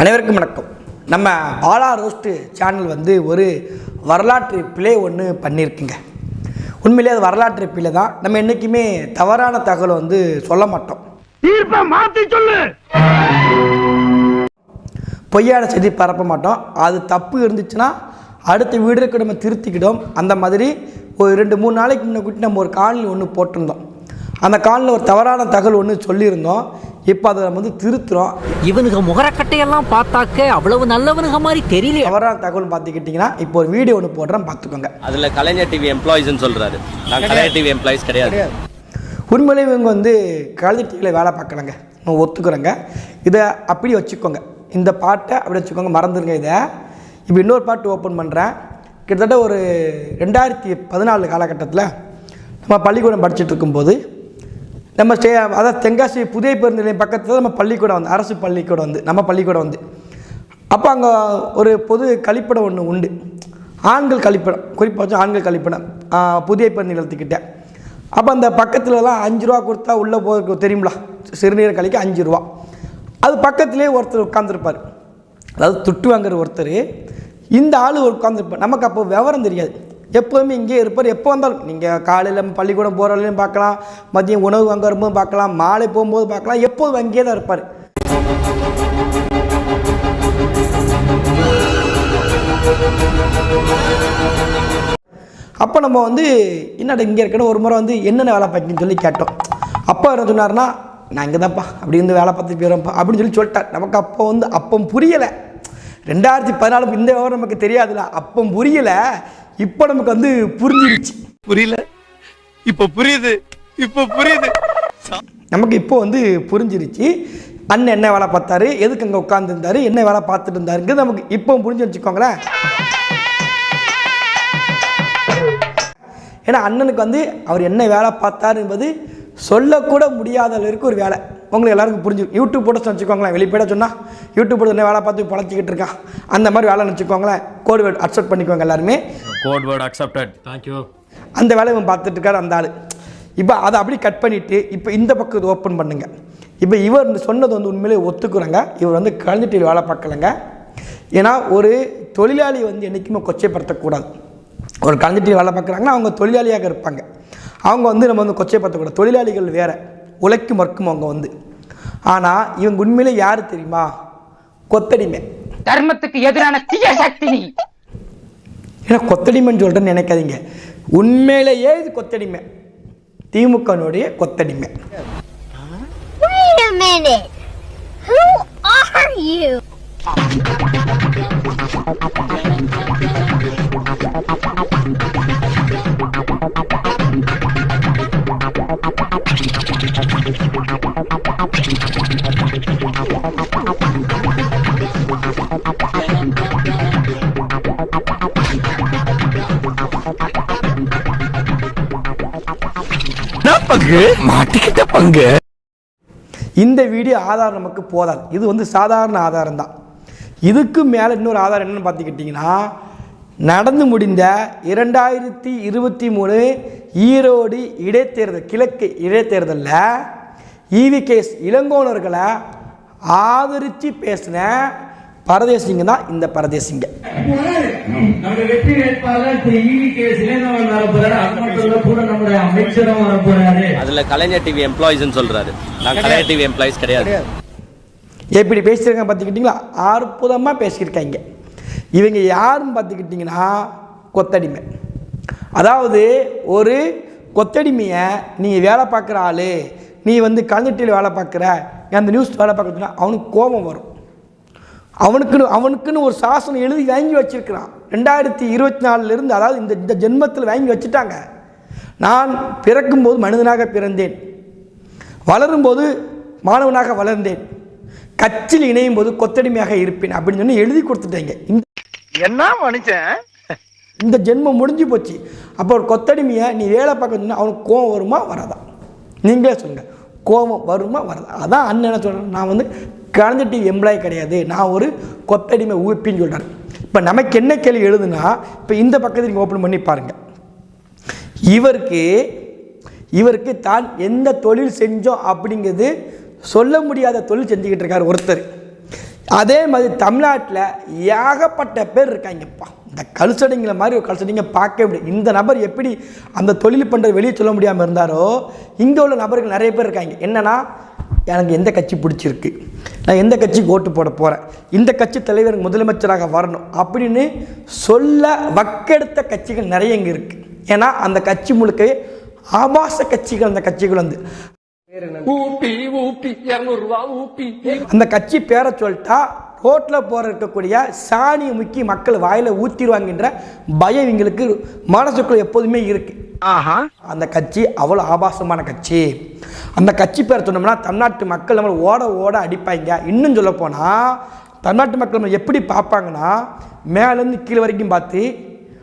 அனைவருக்கும் வணக்கம். நம்ம ஆலா ரோஸ்ட்டு சேனல் வந்து ஒரு வரலாற்று பிழை ஒன்று பண்ணியிருக்குங்க உண்மையிலே அது வரலாற்று பிழை தான். நம்ம என்றைக்குமே தவறான தகவலை வந்து சொல்ல மாட்டோம். தீர்ப்ப மாத்தி சொல்லு! பொய்யான செய்தி பரப்ப மாட்டோம். அது தப்பு இருந்துச்சுன்னா அடுத்த வீடியோக்கு நம்ம திருத்திக்கிட்டோம். அந்த மாதிரி ஒரு ரெண்டு மூணு நாளைக்கு முன்னாடி நம்ம ஒரு காணொலி ஒன்று போட்டிருந்தோம். அந்த காணொலியில் ஒரு தவறான தகவல் ஒன்று சொல்லியிருந்தோம். இப்போ அதை நம்ம வந்து திருத்துறோம். இவனுங்க முகரக்கட்டையெல்லாம் பார்த்தாக்க அவ்வளவு நல்லவனுங்க மாதிரி தெரியல தவறான தகவல் பார்த்துக்கிட்டிங்கன்னா இப்போ ஒரு வீடியோ ஒன்று போடுறேன் பார்த்துக்கோங்க. அதுல கலைஞர் டிவி எம்ப்ளாயிஸ்னு சொல்றாரு. நான் கலைஞர் டிவி எம்ப்ளாயிஸ் கிடையாது. உண்மையிலே இவங்க வந்து கழுதி டிவியில் வேலை பார்க்கலங்க. நான் ஒத்துக்கிறேங்க. இதை அப்படி வச்சுக்கோங்க. இந்த பாட்டை அப்படி வச்சுக்கோங்க. மறந்துடுங்க இதை. இப்போ இன்னொரு பாட்டு ஓப்பன் பண்ணுறேன் கிட்டத்தட்ட ஒரு ரெண்டாயிரத்தி பதினாலு காலகட்டத்தில் நம்ம பள்ளிக்கூடம் படிச்சுட்டு இருக்கும்போது நம்ம ஸ்டே அதாவது தென்காசி புதிய பேருந்து நிலையம் பக்கத்தில் நம்ம பள்ளிக்கூடம் வந்து அரசு பள்ளிக்கூடம் வந்து நம்ம பள்ளிக்கூடம் வந்து. அப்போ அங்கே ஒரு பொது கழிப்பிடம் ஒன்று உண்டு. ஆண்கள் கழிப்பிடம் குறிப்பாக வச்சு ஆண்கள் கழிப்பிடம் புதிய பேருந்து நிலையத்துக்கிட்ட. அப்போ அந்த பக்கத்துலலாம் அஞ்சு ரூபா கொடுத்தா உள்ளே போக தெரியுங்களா சிறுநீர் கழிக்க அஞ்சு ரூபா. அது பக்கத்துலேயே ஒருத்தர் உட்காந்துருப்பார் அதாவது துட்டு வாங்குற ஒருத்தர் இந்த ஆள் உட்காந்துருப்பார் நமக்கு அப்போ விவரம் தெரியாது. எப்போதுமே இங்கேயே இருப்பார். எப்போ வந்தாலும் நீங்கள் காலையில் பள்ளிக்கூடம் போகிற வரையிலும் பார்க்கலாம் மதியம் உணவு வாங்க வரும்போது பார்க்கலாம் மாலை போகும்போது பார்க்கலாம் எப்போதும் அங்கேயே தான் இருப்பார். அப்போ நம்ம வந்து என்னடா இங்கே இருக்கணும் ஒரு முறை வந்து என்னென்ன வேலை பார்க்கணும்னு சொல்லி கேட்டோம். அப்பா என்ன சொன்னார்னா நான் இங்கே தான்ப்பா அப்படி இருந்து வேலை பார்த்து போயிடுறோம்ப்பா அப்படின்னு சொல்லி சொல்லிட்டார். நமக்கு அப்போ வந்து அப்போ புரியலை. ரெண்டாயிரத்தி பதினாலு இந்த விவரம் நமக்கு தெரியாதுல்ல. அப்போ புரியலை. இப்போ நமக்கு வந்து புரிஞ்சிருச்சு. புரியல. இப்ப புரியுது. இப்ப புரியுது. நமக்கு இப்போ வந்து புரிஞ்சிருச்சு. அண்ணன் என்ன வேலை பார்த்தாரு? எதுக்கு அங்கே உட்காந்துருந்தாரு என்ன வேலை பார்த்துட்டு இருந்தாருங்கிறது நமக்கு இப்போ புரிஞ்சு வச்சுக்கோங்களேன். ஏன்னா அண்ணனுக்கு வந்து அவர் என்ன வேலை பார்த்தாரு என்பது சொல்லக்கூட முடியாத அளவுக்கு ஒரு வேலை. உங்களுக்கு எல்லாருக்கும் புரிஞ்சிடும் யூடியூப் போட வச்சுக்கோங்களேன். வெளிப்பட சொன்னால் யூடியூப் போட என்ன வேலை பார்த்து பழச்சிக்கிட்டு இருக்கான். அந்த மாதிரி வேலைன்னு வச்சுக்கோங்களேன். கோடு வேர்ட் அக்செப்ட் பண்ணிக்கோங்க எல்லாருமே. கோட் வேர்ட் அக்செப்டட் தேங்க்யூ அந்த வேலையை இவன் பார்த்துட்டு இருக்காரு அந்த ஆள். இப்போ அதை அப்படி கட் பண்ணிவிட்டு இப்போ இந்த பக்கம் இது ஓப்பன் பண்ணுங்க. இப்போ இவர் சொன்னது வந்து உண்மையிலே ஒத்துக்குறாங்க. இவர் வந்து கலந்துட்டு வேலை பார்க்கலங்க. ஏன்னா ஒரு தொழிலாளி வந்து என்றைக்குமே கொச்சைப்படுத்தக்கூடாது. ஒரு கலந்துட்டு வேலை பார்க்குறாங்கன்னா அவங்க தொழிலாளியாக இருப்பாங்க. அவங்க வந்து நம்ம வந்து கொச்சைப்படுத்தக்கூடாது. தொழிலாளிகள் வேற. உழைக்கும் மறுக்கும் அவங்க வந்து. ஆனால் இவங்க உண்மையிலே யார் தெரியுமா? கொத்தடிமை. தர்மத்துக்கு எதிரான தீய சக்தி நீ. ஏன்னா கொத்தடிமைன்னு சொல்கிறேன்னு நினைக்காதீங்க. உண்மையிலேயே இது கொத்தடிமை? திமுகனுடைய கொத்தடிமை. Are you? பங்கு? மாட்டிக்கிட்ட பங்கு. இந்த வீடியோ ஆதாரம் நமக்கு போதாது. இது வந்து சாதாரண ஆதாரம் தான். இதுக்கு மேலே இன்னொரு ஆதாரம் என்னன்னு பார்த்துக்கிட்டிங்கன்னா நடந்து முடிந்த இரண்டாயிரத்தி இருபத்தி மூணு ஈரோடு இடைத்தேர்தல் கிழக்கு இடைத்தேர்தலில் ஈவி கேஸ் இளங்கோனர்களை ஆதரித்து பேசின பரதேசிங்க தான் இந்த பரதேசிங்க. நம்முடைய வெற்றி வேட்பாளர் திரு ஈவி கே சிலேந்திரன் வர போறாரு. அது மட்டும் இல்ல கூட நம்முடைய அமைச்சரும் வர போறாரு. அதுல கலைஞர் டிவி எம்ப்ளாயிஸ்னு சொல்றாரு. நான் கலைஞர் டிவி எம்ப்ளாயிஸ் கிடையாது. எப்படி பேசியிருக்காங்க பார்த்துக்கிட்டிங்களா? அற்புதமாக பேசியிருக்காங்க. இவங்க யாருன்னு பார்த்துக்கிட்டிங்கன்னா கொத்தடிமை. அதாவது ஒரு கொத்தடிமையை நீங்கள் வேலை பார்க்குற ஆள் நீ வந்து கலைஞட்டியில் வேலை பார்க்குற அந்த நியூஸ் வேலை பார்க்குறதுனா அவனுக்கு கோபம் வரும். அவனுக்குன்னு அவனுக்குன்னு ஒரு சாசனம் எழுதி வாங்கி வச்சிருக்கிறான். ரெண்டாயிரத்தி இருபத்தி நாலுலேருந்து அதாவது இந்த இந்த ஜென்மத்தில் வாங்கி வச்சுட்டாங்க. நான் பிறக்கும்போது மனிதனாக பிறந்தேன். வளரும்போது மாணவனாக வளர்ந்தேன். கட்சியில் இணையும் போது கொத்தடிமையாக இருப்பேன் அப்படின்னு சொல்லி எழுதி கொடுத்துட்டாங்க. இந்த என்ன மனுஷன்? இந்த ஜென்மம் முடிஞ்சு போச்சு. அப்போ ஒரு கொத்தடிமையை நீ வேலை பார்க்க சொன்னா அவனுக்கு கோவம் வருமா? வராதா. நீங்களே சொல்லுங்கள் கோபம் வருமா வராதா அதான் அண்ணன் என்ன சொல்கிறேன் நான் வந்து கலந்துட்டு எம்ப்ளாய் கிடையாது. நான் ஒரு கொத்தடிமை ஊப்பின்னு சொல்கிறேன் இப்போ நமக்கு என்ன கேள்வி எழுதுனா இப்போ இந்த பக்கத்தை நீங்கள் ஓப்பன் பண்ணி பாருங்கள் இவருக்கு இவருக்கு தான் எந்த தொழில் செஞ்சோம் அப்படிங்கிறது சொல்ல முடியாத தொழில் செஞ்சுக்கிட்டு இருக்கார் ஒருத்தர். அதே மாதிரி தமிழ்நாட்டில் ஏகப்பட்ட பேர் இருக்காங்கப்பா. இந்த கல்சடிங்கிற மாதிரி ஒரு கல்சடிங்க பார்க்கவே முடியும் இந்த நபர் எப்படி அந்த தொழில் பண்ணுறது வெளியே சொல்ல முடியாமல் இருந்தாரோ இங்கே உள்ள நபர்கள் நிறைய பேர் இருக்காங்க. என்னன்னா எனக்கு எந்த கட்சி பிடிச்சிருக்கு? நான் எந்த கட்சிக்கு ஓட்டு போட போகிறேன் இந்த கட்சி தலைவர் முதலமைச்சராக வரணும் அப்படின்னு சொல்ல வக்கெடுத்த கட்சிகள் நிறைய இங்கே இருக்குது ஏன்னா அந்த கட்சி முழுக்கவே ஆபாச கட்சிகள் அந்த கட்சிகள் வந்து. அந்த கட்சி பேரை சொல்லிட்டா ரோட்டில் போற இருக்கக்கூடிய சாணியை முக்கி மக்கள் வாயில ஊத்திடுவாங்கன்ற பயம் இவங்களுக்கு மனசுக்குள்ள எப்போதுமே இருக்கு. அந்த கட்சி அவ்வளோ ஆபாசமான கட்சி. அந்த கட்சி பேரை சொன்னோம்னா தமிழ்நாட்டு மக்கள் நம்மளை ஓட ஓட அடிப்பாங்க. இன்னும் சொல்ல போனால் தமிழ்நாட்டு மக்கள் நம்மளை எப்படி பார்ப்பாங்கன்னா மேலேருந்து கீழே வரைக்கும் பார்த்து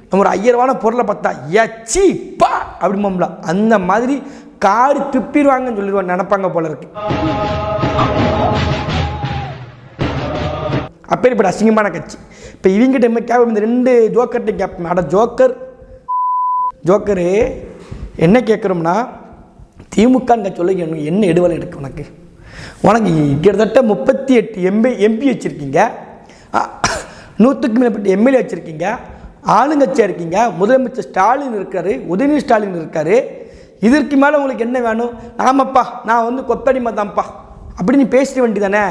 நம்ம ஒரு ஐயரவான பொருளை பார்த்தா எச்சி பா அப்படிம்போம்ல. அந்த மாதிரி காரி துப்பிடுவாங்கன்னு சொல்லிடுவாங்க நினப்பாங்க போல இருக்கு. அப்பேற்பட்ட அசிங்கமான கட்சி. இப்போ இவங்கிட்ட என்ன கேட்போம் இந்த ரெண்டு ஜோக்கர்கிட்ட கேட்போம். அட ஜோக்கர் ஜோக்கரு என்ன கேட்குறோம்னா திமுகங்க சொல்ல எனக்கு என்ன எடுவலை இருக்கு உனக்கு? உனக்கு கிட்டத்தட்ட முப்பத்தி எட்டு எம்பி எம்பி வச்சுருக்கீங்க. நூற்றுக்கு மேற்பட்ட எம்எல்ஏ வச்சுருக்கீங்க. ஆளுங்கட்சியாக இருக்கீங்க. முதலமைச்சர் ஸ்டாலின் இருக்காரு உதயநிதி ஸ்டாலின் இருக்காரு. இதற்கு மேலே உங்களுக்கு என்ன வேணும்? ஆமாப்பா நான் வந்து கொத்தடிமை தான்ப்பா அப்படின்னு பேசிட வேண்டியதானே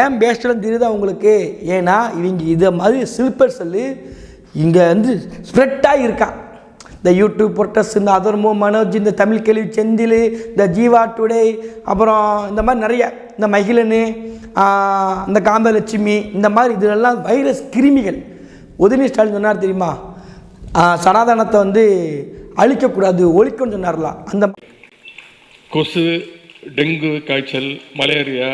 ஏன் பேசலாம் தெரியுதா உங்களுக்கு? ஏன்னா இவங்க இதை மாதிரி சில்பர் செல்லு இங்கே வந்து ஸ்ப்ரெட்டாக இருக்கான் இந்த யூடியூப் பொட்டஸ் இந்த அதர்மோ மனோஜ் இந்த தமிழ் கேள்வி செந்தில் இந்த ஜீவா டுடே அப்புறம் இந்த மாதிரி நிறைய இந்த மகிழனு இந்த காந்தலட்சுமி இந்த மாதிரி இதெல்லாம் வைரஸ் கிருமிகள். உதயநிதி ஸ்டாலின் சொன்னார் தெரியுமா? சனாதனத்தை வந்து அழிக்கக்கூடாது ஒழிக்கணும்னு சொன்னார்ல. அந்த கொசு டெங்கு காய்ச்சல் மலேரியா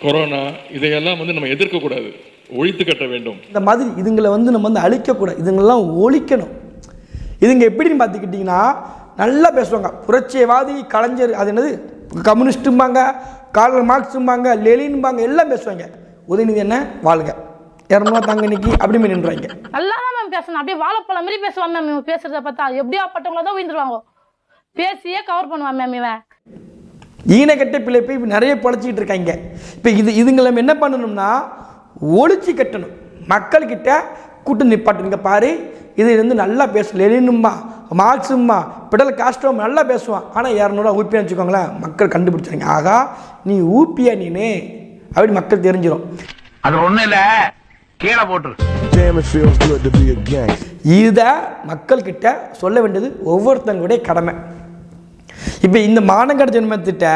கொரோனா இதையெல்லாம் வந்து நம்ம எதிர்க்கக்கூடாது. ஒழித்து கட்ட வேண்டும். இந்த மாதிரி இதுங்களை வந்து நம்ம வந்து அழிக்கக்கூடாது. இதுங்கெல்லாம் ஒழிக்கணும். இதுங்க எப்படின்னு பார்த்துக்கிட்டிங்கன்னா நல்லா பேசுவாங்க. புரட்சியவாதி கலைஞர் அது என்னது? கம்யூனிஸ்ட்டும்பாங்க கார்ல் மார்க்ஸும்பாங்க லெலின்பாங்க எல்லாம் பேசுவாங்க. உதயநிதி என்ன? வாழ்க. இரநூறுவா தாங்க இன்னைக்கு அப்படி மாதிரி நின்றாங்க. நல்லா தான் மேம் பேசணும். அப்படியே வாழைப்பழம் மாதிரி பேசுவான் மேம் இவன். பேசுறத பார்த்தா எப்படியா பட்டவங்கள தான் உயிர்ந்துருவாங்க. பேசியே கவர் பண்ணுவான் மேம் இவன். ஈனக்கட்ட பிள்ளை போய் இப்ப நிறைய பழச்சிக்கிட்டு இருக்காங்க. இப்போ இது இதுங்களை நம்ம என்ன பண்ணணும்னா ஒழிச்சு கட்டணும். மக்கள்கிட்ட கூட்டு நிப்பாட்டுங்க பாரு. இது வந்து நல்லா பேசும் லெனினும்பா மார்க்ஸும்பா பிடல் காஸ்ட்ரோம் நல்லா பேசுவான். ஆனால் இரநூறுவா ஊப்பியான்னு வச்சுக்கோங்களேன். மக்கள் கண்டுபிடிச்சாங்க ஆகா நீ ஊப்பியா நீனு? அப்படி மக்கள் தெரிஞ்சிடும் அது ஒண்ணு இல்ல. கீழே போட்டுரு. இதை மக்கள்கிட்ட சொல்ல வேண்டியது ஒவ்வொருத்தங்களுடைய கடமை. இப்போ இந்த மாநகர ஜென்மத்திட்ட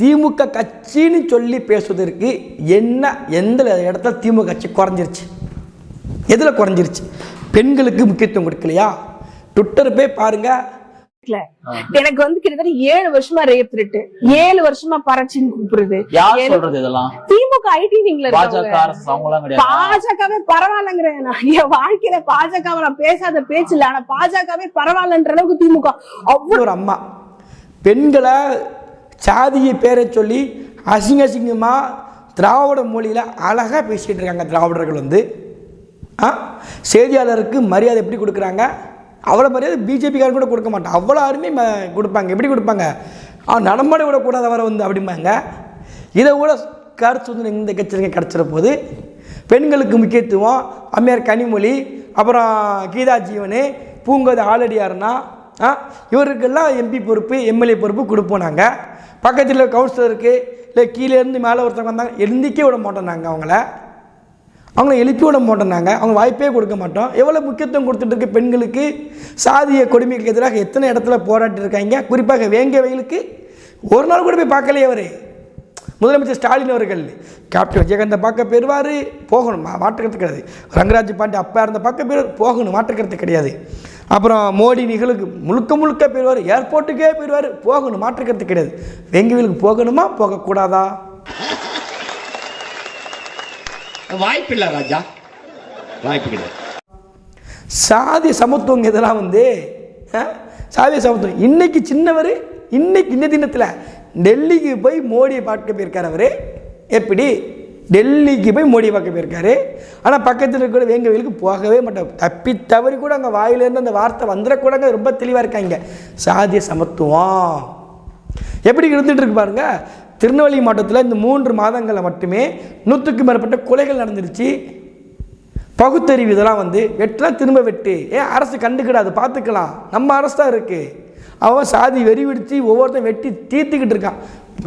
திமுக கட்சின்னு சொல்லி பேசுவதற்கு என்ன எந்த இடத்துல திமுக கட்சி குறைஞ்சிருச்சு? எதில் குறைஞ்சிருச்சு? பெண்களுக்கு முக்கியத்துவம் கொடுக்கலையா? ட்விட்டர் போய் பாருங்க எனக்கு வந்து கிட்டத்தட்ட ஏழு வருஷமா ரேப் த்ரெட் ஏழு வருஷமா பறச்சின்னு கூப்பிடுறது. திமுக ஐடி விங்ல பாஜகவே பரவாயில்லங்கிறேன் நான் என் வாழ்க்கையில பாஜகவை நான் பேசாத பேச்சு இல்ல. ஆனா பாஜகவே பரவாயில்லன்ற அளவுக்கு திமுக. அவ்வளவு ஒரு அம்மா. பெண்களை சாதியை பேரை சொல்லி அசிங்க அசிங்கமாக திராவிட மொழியில் அழகாக பேசிகிட்டு இருக்காங்க திராவிடர்கள் வந்து. செய்தியாளருக்கு மரியாதை எப்படி கொடுக்குறாங்க? அவ்வளோ மரியாதை பிஜேபிக்காரர் கூட கொடுக்க மாட்டான். அவ்வளோ அருமை கொடுப்பாங்க. எப்படி கொடுப்பாங்க? அவன் நடமாட விடக்கூடாது அவரை வந்து அப்படிம்பாங்க. இதை கூட கருத்து வந்து இந்த கட்சியில் கிடச்சிட போது பெண்களுக்கு முக்கியத்துவம் அம்மையார் கனிமொழி அப்புறம் கீதா ஜீவனு பூங்கோதை ஆலடியார்னா ஆ இவருக்கெல்லாம் எம்பி பொறுப்பு எம்எல்ஏ பொறுப்பு கொடுப்போம் நாங்கள் பக்கத்தில் கவுன்சிலருக்கு இல்லை கீழே இருந்து மேலே ஒருத்தவங்க வந்தாங்க. எழுந்திக்கே விட மாட்டோம் நாங்கள் அவங்கள. அவங்கள எழுப்பி விட மாட்டோம் அவங்க வாய்ப்பே கொடுக்க மாட்டோம். எவ்வளோ முக்கியத்துவம் கொடுத்துட்டு இருக்கு பெண்களுக்கு? சாதிய கொடுமைக்கு எதிராக எத்தனை இடத்துல போராட்டி இருக்காங்க குறிப்பாக வேங்க வயலுக்கு ஒரு நாள் கூட போய் பார்க்கலையே அவர். முதலமைச்சர் ஸ்டாலின் அவர்கள். கேப்டன் விஜயகாந்தை பார்க்க பெறுவார் போகணும். மாற்றுக்கிறது கிடையாது. ரங்கராஜ் பாண்டி அப்பா இருந்த பார்க்க பெறுவார் போகணும். மாற்றுக்கிறது கிடையாது. அப்புறம் மோடி நிகழ்வுக்கு முழுக்க முழுக்க பெறுவார் ஏர்போர்ட்டுக்கே பெறுவார் போகணும். மாற்றுக்கிறது கிடையாது. வெங்கவிலுக்கு போகணுமா? போகக்கூடாதா? வாய்ப்பில்லை ராஜா. வாய்ப்பு கிடையாது சாதி சமத்துவங்க இதெல்லாம் வந்து ஆ, சாதி சமத்துவம். இன்னைக்கு சின்னவர் இன்னைக்கு இந்த தினத்தில் டெல்லிக்கு போய் மோடியை பார்க்க போயிருக்கார் அவர். எப்படி? டெல்லிக்கு போய் மோடியை பார்க்க போயிருக்காரு. ஆனால் பக்கத்தில் இருக்கிற வேங்கவேலுக்கு போகவே மாட்டார். தப்பி தவறி கூட அங்கே வாயிலேருந்து அந்த வார்த்தை வந்துடக்கூடாங்க ரொம்ப தெளிவாக இருக்காங்க. சாதிய சமத்துவம். எப்படி இருந்துட்டு இருக்கு பாருங்க. திருநெல்வேலி மாவட்டத்தில் இந்த மூன்று மாதங்களில் மட்டுமே நூற்றுக்கும் மேற்பட்ட கொலைகள் நடந்துருச்சு. பகுத்தறிவு இதெல்லாம் வந்து வெட்டினா திரும்ப வெட்டு. ஏன் அரசு கண்டுக்கிடாது? பார்த்துக்கலாம். நம்ம அரசு தான் இருக்குது அவன் சாதி வெறி விடுத்து ஒவ்வொருத்தன் வெட்டி தீர்த்துக்கிட்டு இருக்கான்.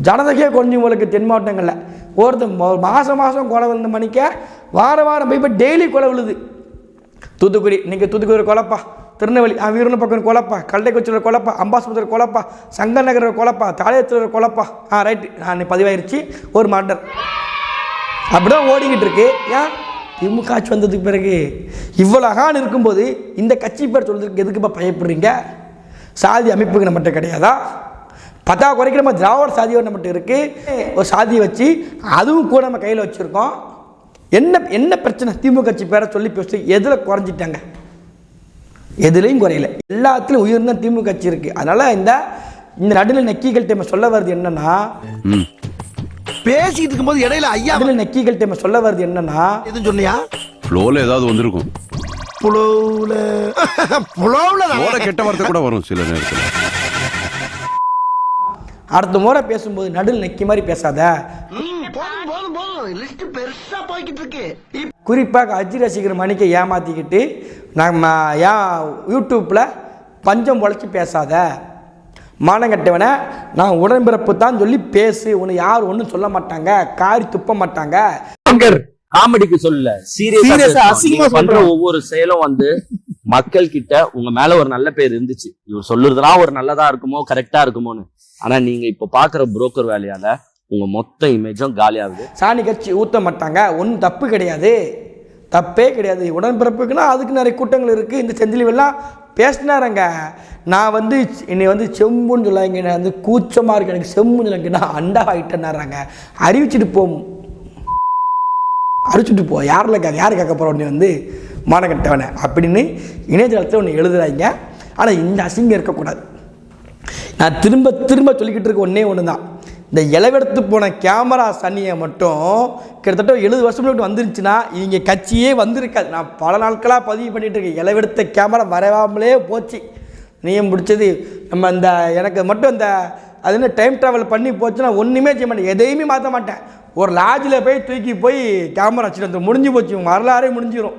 ஜனதகையே கொஞ்சம் உங்களுக்கு தென் மாவட்டங்களில். ஒவ்வொருத்தன் மாதம் மாதம் கொலை விழுந்த மணிக்க வார வாரம் போய் இப்போ டெய்லி கொலை விழுது. தூத்துக்குடி இன்றைக்கி தூத்துக்குடி கொலைப்பா. திருநெல்வேலி வீரன பக்கம் கொலைப்பா கல்லைக்குச்சியில் கொலப்பா அம்பாஸ்பத்திரி கொலப்பா சங்க நகர கொலப்பா தாளையத்தில் கொலப்பா. ஆ ரைட்டு நான் பதிவாயிருச்சு. ஒரு மர்டர் அப்படிதான் ஓடிக்கிட்டு இருக்கு. ஏன்? திமுக ஆட்சி வந்ததுக்கு பிறகு இவ்வளோ அகான் இருக்கும்போது இந்த கட்சி பேர் சொல்றதுக்கு எதுக்குப்பா பயப்படுறீங்க? சாதி அமைப்புக்கு நம்மகிட்ட கிடையாதா? பத்தா குறைக்கு நம்ம திராவிட சாதியோடு நம்மகிட்ட இருக்குது ஒரு சாதியை வச்சு அதுவும் கூட நம்ம கையில் வச்சுருக்கோம். என்ன என்ன பிரச்சனை? திமுக கட்சி பேரை சொல்லி பேசி எதில் குறைஞ்சிட்டாங்க? எதுலேயும் குறையல. எல்லாத்துலேயும் உயர்ந்த திமுக கட்சி இருக்குது அதனால் இந்த இந்த நடுநிலை நக்கிகள் டைம் சொல்ல வருது என்னன்னா பேசிட்டு இருக்கும்போது இடையில ஐயா நடுநிலை நக்கிகள் டைம் சொல்ல வருது என்னன்னா எதுவும் சொன்னியா? ஃப்ளோல ஏதாவது வந்திருக்கும். புலவுல புலவுல ஓட கெட்ட வார்த்தை கூட வரும் சில நேரத்தில். அடுத்த முறை பேசும்போது நடுவில் நக்கி மாதிரி பேசாத. இருக்கு. குறிப்பாக அஜி ரசிகர் மணிக்கை ஏமாற்றிக்கிட்டு நம்ம ஏன் யூடியூப்பில் பஞ்சம் பொழைச்சி பேசாத. மானங்கட்டவனை நான் உடன்பிறப்பு தான் சொல்லி பேசு. உன்னை யார் ஒன்றும் சொல்ல மாட்டாங்க. காரி துப்ப மாட்டாங்க. காமெடிக்கு சொல்லல Serious சீரியஸா பண்ற. ஒவ்வொரு செயலும் வந்து மக்கள் கிட்ட உங்க மேல ஒரு நல்ல பேர் இருந்துச்சு. இவர் சொல்லுறதுலாம் ஒரு நல்லதா இருக்குமோ கரெக்டா இருக்குமோன்னு. ஆனா நீங்க இப்ப பாக்குற புரோக்கர் வேலையால உங்க மொத்த இமேஜும் காலியாகுது. சாணி கட்சி ஊற்ற மாட்டாங்க. ஒன்றும் தப்பு கிடையாது. தப்பே கிடையாது. உடன்பிறப்புக்குன்னா அதுக்கு நிறைய கூட்டங்கள் இருக்குது இந்த செந்திலிவெல்லாம் பேசினாரங்க. நான் வந்து என்னை வந்து செம்புன்னு சொல்லாங்க நான் வந்து கூச்சமாக இருக்கு. எனக்கு செம்புன்னு சொல்லாங்க நான் அண்டா ஆகிட்டேன்னாராங்க அறிவிச்சிட்டு போம் அறிவிச்சுட்டு போ. யாரில் கேட்க யார் கேட்க போகிற நீ வந்து? மானக்கட்டவனை அப்படின்னு இணையதளத்தில் ஒன்று எழுதுறாங்க. ஆனால் இந்த அசிங்கம் இருக்கக்கூடாது. நான் திரும்ப திரும்ப சொல்லிக்கிட்டு இருக்க ஒன்றே ஒன்று தான் இந்த இளவெடுத்து போன கேமரா சன்னியை மட்டும் கிட்டத்தட்ட எழுபது வருஷம் முன்னாடி வந்துருச்சுன்னா இங்கே கட்சியே வந்திருக்காது. நான் பல நாட்களாக பதிவு பண்ணிட்டு இருக்கேன். இளவெடுத்த கேமரா வரவாமலே போச்சு. நீயும் பிடிச்சது. நம்ம இந்த எனக்கு மட்டும் இந்த அது என்ன டைம் ட்ராவல் பண்ணி போச்சுன்னா ஒன்றுமே செய்ய மாட்டேன். எதையுமே மாற்ற மாட்டேன். ஒரு லாட்ஜில் போய் தூக்கி போய் கேமரா வச்சுட்டு வந்து முடிஞ்சு போச்சு. வரலாறே முடிஞ்சிடும்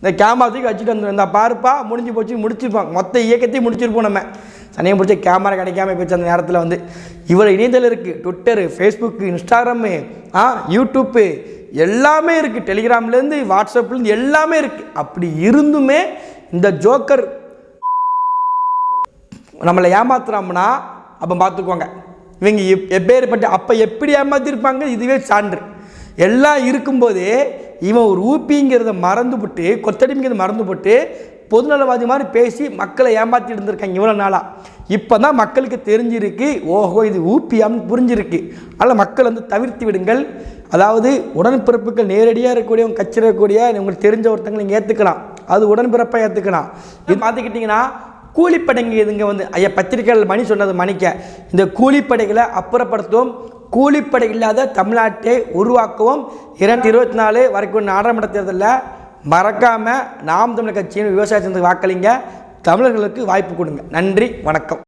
இந்த கேமரா தூக்கி வச்சுட்டு வந்து இந்த பாருப்பா முடிஞ்சு போச்சு முடிச்சிருப்பாங்க. மொத்த இயக்கத்தையும் முடிச்சிருப்போம் நம்ம. சனியை பிடிச்ச கேமரா கிடைக்காம போச்சு அந்த நேரத்தில் வந்து. இவ்வளோ இணையதளம் இருக்குது ட்விட்டரு ஃபேஸ்புக்கு இன்ஸ்டாகிராமு ஆ யூடியூப்பு எல்லாமே இருக்குது டெலிகிராம்லேருந்து வாட்ஸ்அப்லேருந்து எல்லாமே இருக்குது அப்படி இருந்துமே இந்த ஜோக்கர் நம்மளை ஏமாத்துறோம்னா அப்போ பார்த்துக்கோங்க இவங்க எப் எப்பேற்பட்ட அப்போ எப்படி ஏமாத்திருப்பாங்க? இதுவே சான்று. எல்லாம் இருக்கும்போதே இவன் ஒரு ஊப்பிங்கிறத மறந்துவிட்டு கொத்தடிங்கிறத மறந்துவிட்டு பொதுநலவாதி மாதிரி பேசி மக்களை ஏமாற்றி இருந்திருக்காங்க இவ்வளோ நாளாக இப்போ தான் மக்களுக்கு தெரிஞ்சிருக்கு ஓஹோ இது ஊப்பியாம்னு புரிஞ்சிருக்கு. அதனால் மக்கள் வந்து தவிர்த்து விடுங்கள். அதாவது உடன்பிறப்புகள் நேரடியாக இருக்கக்கூடியவங்க கட்சி இருக்கக்கூடிய உங்களுக்கு தெரிஞ்ச ஒருத்தங்க நீங்கள் ஏற்றுக்கலாம் அது உடன்பிறப்பாக ஏற்றுக்கலாம் இது பார்த்துக்கிட்டிங்கன்னா கூலிப்படைங்க இதுங்க வந்து ஐயா பத்திரிகையாளர் மணி சொன்னது மணிக்க. இந்த கூலிப்படைகளை அப்புறப்படுத்துவோம். கூலிப்படை இல்லாத தமிழ்நாட்டை உருவாக்கவும் இரண்டு இருபத்தி நாலு வரைக்கும் நாடாளுமன்ற தேர்தலில் மறக்காமல் நாம் தமிழர் கட்சியின் விவசாய சந்தத்துக்கு வாக்களிங்க. தமிழர்களுக்கு வாய்ப்பு கொடுங்க. நன்றி வணக்கம்.